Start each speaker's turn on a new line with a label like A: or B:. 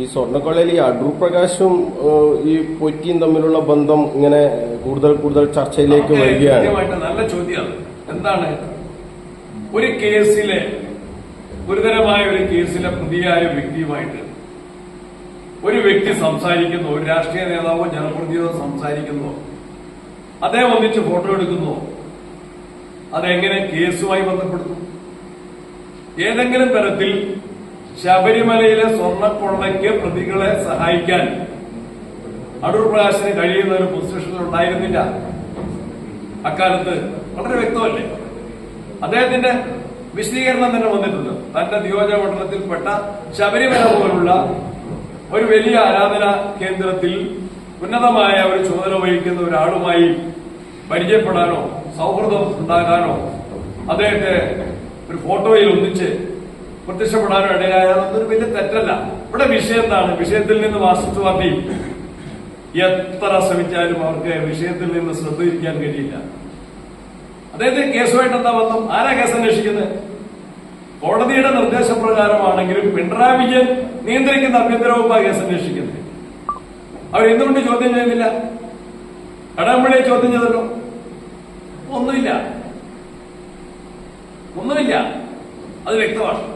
A: ഈ സ്വർണക്കൊള്ളയിൽ ഈ അടൂർ പ്രകാശും ഈ പൊറ്റിയും തമ്മിലുള്ള ബന്ധം ഇങ്ങനെ കൂടുതൽ കൂടുതൽ ചർച്ചയിലേക്ക് വരികയാണ്.
B: നല്ല ചോദ്യമാണ്. എന്താണ്? ഒരു കേസിലെ ഗുരുതരമായ ഒരു കേസിലെ പ്രതിയായ വ്യക്തിയുമായിട്ട് ഒരു വ്യക്തി സംസാരിക്കുന്നു ഒരു രാഷ്ട്രീയ നേതാവോ ജനപ്രതിനിധിയോ സംസാരിക്കുന്നു അദ്ദേഹം ഒന്നിച്ച് ഫോട്ടോ എടുക്കുന്നു അതെങ്ങനെ കേസുമായി ബന്ധപ്പെടുന്നു? ഏതെങ്കിലും തരത്തിൽ ശബരിമലയിലെ സ്വർണക്കൊള്ളയ്ക്ക് പ്രതികളെ സഹായിക്കാൻ അടൂർ പ്രകാശിന് കഴിയുന്ന ഒരു പൊസിഷൻ ഉണ്ടായിരുന്നില്ല. അക്കാലത്ത് വളരെ വ്യക്തമല്ലേ? അദ്ദേഹത്തിന്റെ വിശദീകരണം തന്നെ വന്നിട്ടുണ്ട്. തന്റെ നിയോജക മണ്ഡലത്തിൽപ്പെട്ട ശബരിമല പോലുള്ള ഒരു വലിയ ആരാധനാ കേന്ദ്രത്തിൽ ഉന്നതമായ ഒരു ചുമതല വഹിക്കുന്ന ഒരാളുമായി പരിചയപ്പെടാനോ സൗഹൃദം ഉണ്ടാകാനോ അദ്ദേഹത്തെ ഒരു ഫോട്ടോയിൽ ഒന്നിച്ച് പ്രത്യക്ഷപ്പെടാനോ ഇടയായ അതൊരു വലിയ തെറ്റല്ല. ഇവിടെ വിഷയം എന്താണ്? വിഷയത്തിൽ നിന്ന് വാസ്തു എത്ര ശ്രമിച്ചാലും അവർക്ക് വിഷയത്തിൽ നിന്ന് ശ്രദ്ധ തിരിക്കാൻ കഴിയില്ല. അദ്ദേഹത്തിന് കേസുമായിട്ട് എന്താ ബന്ധം? ആരാ കേസ് അന്വേഷിക്കുന്നത്? കോടതിയുടെ നിർദ്ദേശപ്രകാരമാണെങ്കിലും പിണറായി വിജയൻ നിയന്ത്രിക്കുന്ന ആഭ്യന്തര വകുപ്പാണ് കേസ് അന്വേഷിക്കുന്നത്. അവരെന്തുകൊണ്ട് ചോദ്യം ചെയ്യുന്നില്ല? കടകംപള്ളിയെ ചോദ്യം ചെയ്തല്ലോ? ഒന്നുമില്ല. ഒന്നുമില്ല. അത് വ്യക്തമാണ്.